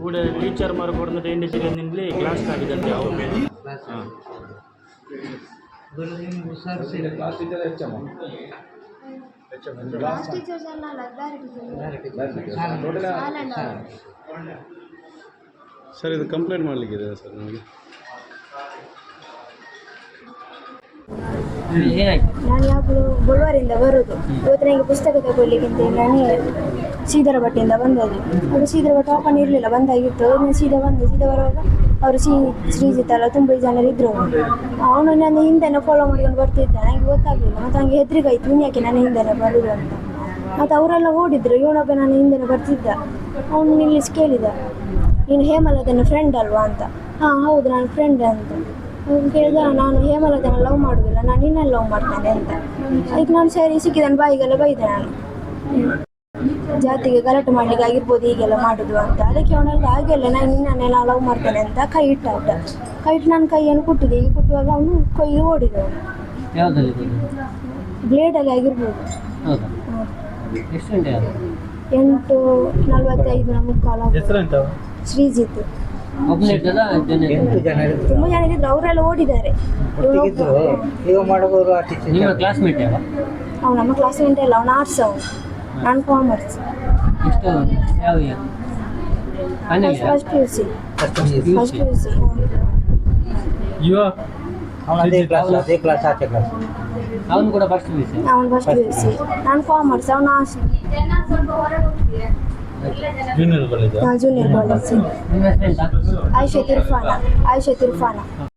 കൂടെ ടീച്ചർമാർ കൊടുത്തിട്ട് എൻ്റെ നിന്നിൽ ക്ലാസ് ಆಗಿದಂತೆ ಅವರು ಹಾಂ ಕ್ಲಾಸ್ ಟೀಚರ್ಸ್ ಎಲ್ಲ ಅಲ್ಲ ಬೇರೆ ಟೀಚರ್ ಶಾಲೆಲ್ಲ ಸರ್ ಇದು ಕಂಪ್ಲೇಂಟ್ ಮಾಡಲಿಕ್ಕಿದೆ ಸರ್ ನಮಗೆ ನಾನು ಯಾವಾಗಲೂ ಬುಲ್ವಾರಿಂದ ಬರೋದು. ಇವತ್ತು ನನಗೆ ಪುಸ್ತಕ ತಗೊಳ್ಳಿಕ್ಕೆ ಅಂತೇಳಿ ನಾನು ಸೀದರ ಬಟ್ಟೆಯಿಂದ ಬಂದದ್ದು. ಅದು ಸೀದರ ಭಟ್ ಓಪನ್ ಇರಲಿಲ್ಲ ಬಂದಾಗಿತ್ತು. ನಾನು ಸೀದಾ ಬಂದೆ ಸೀದಾ ಬರುವಾಗ ಅವರು ಶ್ರೀ ಶ್ರೀಜಿತ್ ಅಲ್ಲ ತುಂಬ ಜನರಿದ್ದರು ಇದ್ರು. ಅವನು ನನ್ನ ಹಿಂದೆನೇ ಫಾಲೋ ಮಾಡ್ಕೊಂಡು ಬರ್ತಿದ್ದ. ನನಗೆ ಗೊತ್ತಾಗಲಿಲ್ಲ. ಮತ್ತು ಹಂಗೆ ಹೆದರಿಗಾಯ್ತು ಆಯ್ತು ಇವ್ನು ಯಾಕೆ ನನ್ನ ಹಿಂದೆನೇ ಬರುದು ಅಂತ? ಮತ್ತು ಅವರೆಲ್ಲ ಓಡಿದ್ರು. ಇವನೊಬ್ಬ ನನ್ನ ಹಿಂದೆನೇ ಬರ್ತಿದ್ದ. ಅವನು ನಿಲ್ಲಿಸಿ ಕೇಳಿದ ನೀನು ಹೇಮಲತನ ಫ್ರೆಂಡ್ ಅಲ್ವಾ? ಅಂತ. ಹಾಂ ಹೌದು ನಾನು ಫ್ರೆಂಡ್ ಅಂತ. ಕೇಳಿದ ನಾನು ಹೇಮಲತನ ಲವ್ ಮಾಡೋದಿಲ್ಲ ನಾನು ನಿನ್ನ ಲವ್ ಮಾಡ್ತೇನೆ ಅಂತ. ಅದಕ್ಕೆ ನಾನು ಸರಿ ಸಿಕ್ಕಿದ್ದಾನೆ ಬಾಯಿಗೆಲ್ಲ ಬೈದೆ ನಾನು. ಜಾತಿಗೆ ಗಲಾಟೆ ಮಾಡ್ಲಿಕ್ಕೆ ಆಗಿರ್ಬೋದು ಹೀಗೆಲ್ಲ ಮಾಡುದು ಅಂತ. ಅದಕ್ಕೆ ಅವನೆಲ್ಲ ಹಾಗೆಲ್ಲ ನಾನು ನಿನ್ನೇ ನಾನು ಲವ್ ಮಾಡ್ತೇನೆ ಅಂತ ಕೈ ಇಟ್ಟ ಕೈ ಇಟ್ಟು ನಾನು ಕೈಯನ್ನು ಕೊಟ್ಟಿದ್ದೆ ಈಗ ಕೊಟ್ಟುವಾಗ ಅವನು ಕೈಗೆ ಓಡಿದ ಅವನು ಅಲ್ಲಿ ಬ್ಲೇಡಲ್ಲಿ ಆಗಿರ್ಬೋದು ಎಂಟು ನಲ್ವತ್ತೈದು ಮುಕ್ಕಾಲು ಕಾಲ ಶ್ರೀಜಿತ್. ಇದ್ದಲ್ಲ ಜನ? ತುಂಬ ಜನ ಇದ್ರು. ಅವರೆಲ್ಲ ಓಡಿದ್ದಾರೆ. ಒಟ್ಟಿಗಿದ್ರು ಈಗ ಮಾಡಬಹುದು ಆ ಟೀಚರ್ ನಿಮ್ಮ ಕ್ಲಾಸ್ಮೇಟ್ ಯಾವ ಅವ್ನು ನಮ್ಮ ಕ್ಲಾಸ್ ಅಲ್ಲ ಅವ್ನು ಆರ್ಟ್ಸ್ ಅವನು ನಾನು ಕಾಮರ್ಸ್ ಎಷ್ಟು ಯಾವ year? First P U C first P U C ಅವನು ಅದೇ ಕ್ಲಾಸ್ ಅದೇ ಕ್ಲಾಸ್ ಆಚೆ ಕ್ಲಾಸ್ ಅವನು ಕೂಡ ಫಸ್ಟ್ ಪಿ ಅವನು ಫಸ್ಟ್ ಪಿ ಯು ಸಿ ನಾನು ಕಾಮರ್ಸ್ ಅವನು ಆರ್ಟ್ಸ್ जूनियर कॉलेज आहे हा ज्युनियर कॉलेजचे आयशे तिरफाना आयशे तिरफाना